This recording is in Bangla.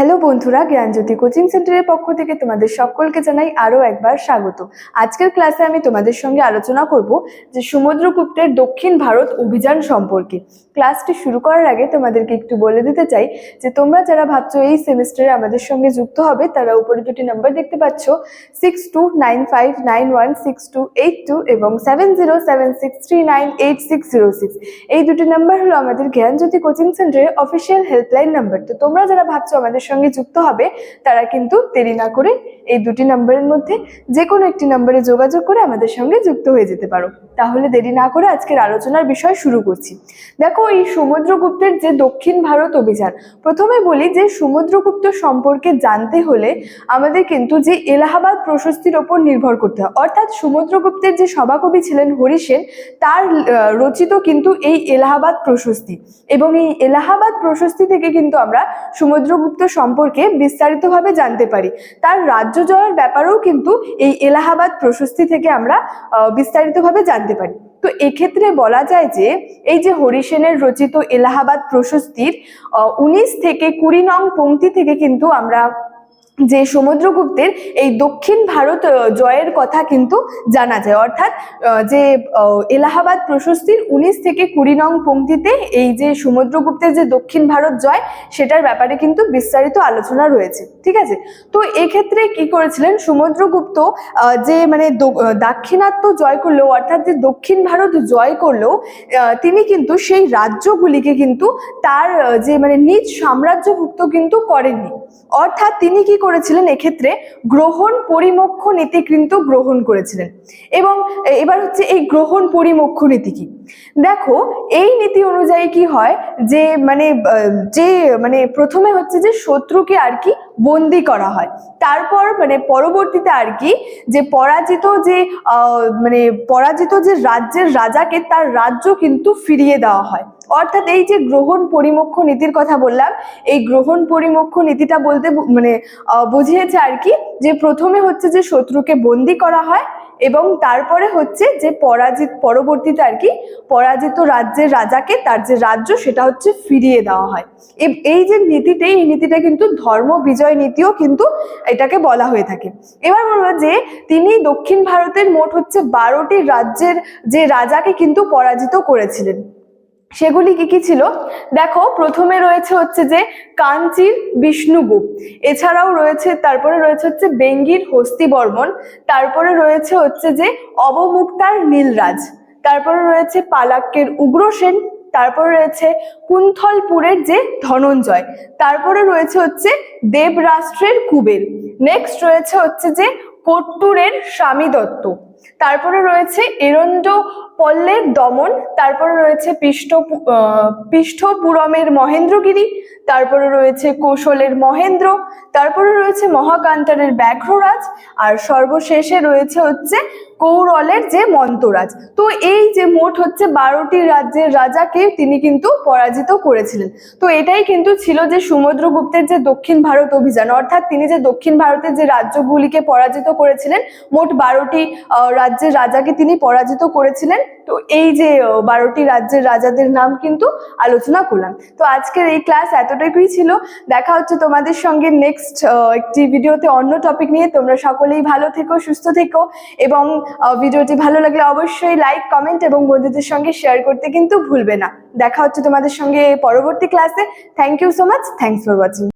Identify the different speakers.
Speaker 1: হ্যালো বন্ধুরা, জ্ঞানজ্যোতি কোচিং সেন্টারের পক্ষ থেকে তোমাদের সকলকে জানাই আরও একবার স্বাগত। আজকের ক্লাসে আমি তোমাদের সঙ্গে আলোচনা করব যে সমুদ্রগুপ্তের দক্ষিণ ভারত অভিযান সম্পর্কে। ক্লাসটি শুরু করার আগে তোমাদেরকে একটু বলে দিতে চাই যে তোমরা যারা ভাবছ এই সেমিস্টারে আমাদের সঙ্গে যুক্ত হবে, তারা উপরে দুটি নাম্বার দেখতে পাচ্ছ six two nine five nine one six two eight two এবং seven zero seven six three nine eight six zero six এই দুটি নাম্বার হলো আমাদের জ্ঞানজ্যোতি কোচিং সেন্টারের অফিসিয়াল হেল্পলাইন নাম্বার তো তোমরা যারা ভাবছ আমাদের সঙ্গে যুক্ত হবে, তারা কিন্তু দেরি না করে এই দুটি নাম্বারের মধ্যে যে কোনো একটি নাম্বারে যোগাযোগ করে আমাদের সঙ্গে যুক্ত হয়ে যেতে পারো। তাহলে দেরি না করে আজকের আলোচনার বিষয় শুরু করছি। দেখো, এই সমুদ্রগুপ্তের যে দক্ষিণ ভারত অভিযান, প্রথমে বলি যে সমুদ্রগুপ্ত সম্পর্কে জানতে হলে আমাদের কিন্তু যে এলাহাবাদ প্রশস্তির ওপর নির্ভর করতে হয়। অর্থাৎ সমুদ্রগুপ্তের যে সভাকবি ছিলেন হরিসেন তার রচিত কিন্তু এই এলাহাবাদ প্রশস্তি। এবং এই এলাহাবাদ প্রশস্তি থেকে কিন্তু আমরা সমুদ্রগুপ্ত সম্পর্কে বিস্তারিতভাবে জানতে পারি। তার রাজ্য জয়ের ব্যাপারেও কিন্তু এই এলাহাবাদ প্রশস্তি থেকে আমরা বিস্তারিতভাবে জানতে পারি। তো এক্ষেত্রে বলা যায় যে, এই যে হরিসেনের রচিত এলাহাবাদ প্রশস্তির উনিশ থেকে কুড়ি নং পংক্তি থেকে কিন্তু আমরা যে সমুদ্রগুপ্তের এই দক্ষিণ ভারত জয়ের কথা কিন্তু জানা যায়। অর্থাৎ যে এলাহাবাদ প্রশস্তির উনিশ থেকে কুড়ি নং পংক্তিতে এই যে সমুদ্রগুপ্তের যে দক্ষিণ ভারত জয়, সেটার ব্যাপারে কিন্তু বিস্তারিত আলোচনা রয়েছে। ঠিক আছে? তো এক্ষেত্রে কি করেছিলেন? সমুদ্রগুপ্ত যে মানে দাক্ষিণাত্য জয় করলেও, অর্থাৎ যে দক্ষিণ ভারত জয় করলেও তিনি কিন্তু সেই রাজ্যগুলিকে কিন্তু তার যে মানে নিজ সাম্রাজ্যভুক্ত কিন্তু করেননি। অর্থাৎ তিনি কি করেছিলেন এক্ষেত্রে গ্রহণ পরিমক্ষ নীতি কিন্তু গ্রহণ করেছিলেন। এবং এবার হচ্ছে এই গ্রহণ পরিমক্ষ নীতি কি? দেখো, এই নীতি অনুযায়ী কি হয় যে মানে যে মানে প্রথমে হচ্ছে যে শত্রুকে আর কি বন্দি করা হয়। তারপর মানে পরবর্তীতে আর কি যে পরাজিত যে মানে পরাজিত যে রাজ্যের রাজাকে তার রাজ্য কিন্তু ফিরিয়ে দেওয়া হয়। অর্থাৎ এই যে গ্রহণ পরিমক্ষ নীতির কথা বললাম, এই গ্রহণ পরিমক্ষ নীতিটা বলতে মানে বুঝিয়েছে আর কি যে প্রথমে হচ্ছে যে শত্রুকে বন্দি করা হয় এবং তারপরে হচ্ছে যে পরাজিত, পরবর্তীতে আর কি পরাজিত রাজ্যের রাজাকে তার যে রাজ্য সেটা হচ্ছে ফিরিয়ে দেওয়া হয়। এই যে নীতিটা এই নীতিটা কিন্তু ধর্ম বিজয় নীতিও কিন্তু এটাকে বলা হয়ে থাকে। এবার বলব যে তিনি দক্ষিণ ভারতের মোট হচ্ছে বারোটি রাজ্যের যে রাজাকে কিন্তু পরাজিত করেছিলেন। সেগুলি কি কি ছিল? দেখো, প্রথমে রয়েছে হচ্ছে যে কাঞ্চির বিষ্ণুগুপ এছাড়াও রয়েছে, তারপরে রয়েছে হচ্ছে বেঙ্গির হস্তিবর্মন তারপরে রয়েছে হচ্ছে যে অবমুক্তার নীলরাজ, তারপরে রয়েছে পালাক্কের উগ্রসেন তারপরে রয়েছে কুন্থলপুরের যে ধনঞ্জয়, তারপরে রয়েছে হচ্ছে দেবরাষ্ট্রের কুবের নেক্সট রয়েছে হচ্ছে যে কট্টুরের স্বামী দত্ত তারপরে রয়েছে এরণ্ড পল্লের দমন, তারপরে রয়েছে পৃষ্ঠ পৃষ্ঠপুরমের মহেন্দ্রগিরি, তারপরে রয়েছে কৌশলের মহেন্দ্র, তারপরে রয়েছে মহাকান্তারের ব্যাঘ্ররাজ, আর সর্বশেষে রয়েছে হচ্ছে কৌরলের যে মন্তরাজ তো এই যে মোট হচ্ছে বারোটি রাজ্যের রাজাকে তিনি কিন্তু পরাজিত করেছিলেন। তো এটাই কিন্তু ছিল যে সমুদ্রগুপ্তের যে দক্ষিণ ভারত অভিযান, অর্থাৎ তিনি যে দক্ষিণ ভারতের যে রাজ্যগুলিকে পরাজিত করেছিলেন, মোট বারোটি রাজ্যের রাজাকে তিনি পরাজিত করেছিলেন। তো এই যে বারোটি রাজ্যের রাজাদের নাম কিন্তু আলোচনা করলাম। তো আজকের এই ক্লাস এতটুকুই ছিল। দেখা হচ্ছে তোমাদের সঙ্গে নেক্সট একটি ভিডিওতে অন্য টপিক নিয়ে। তোমরা সকলেই ভালো থেকো, সুস্থ থেকো এবং ভিডিওটি ভালো লাগলে অবশ্যই লাইক কমেন্ট এবং বন্ধুদের সঙ্গে শেয়ার করতে কিন্তু ভুলবে না। দেখা হচ্ছে তোমাদের সঙ্গে পরবর্তী ক্লাসে thank you so much thanks for watching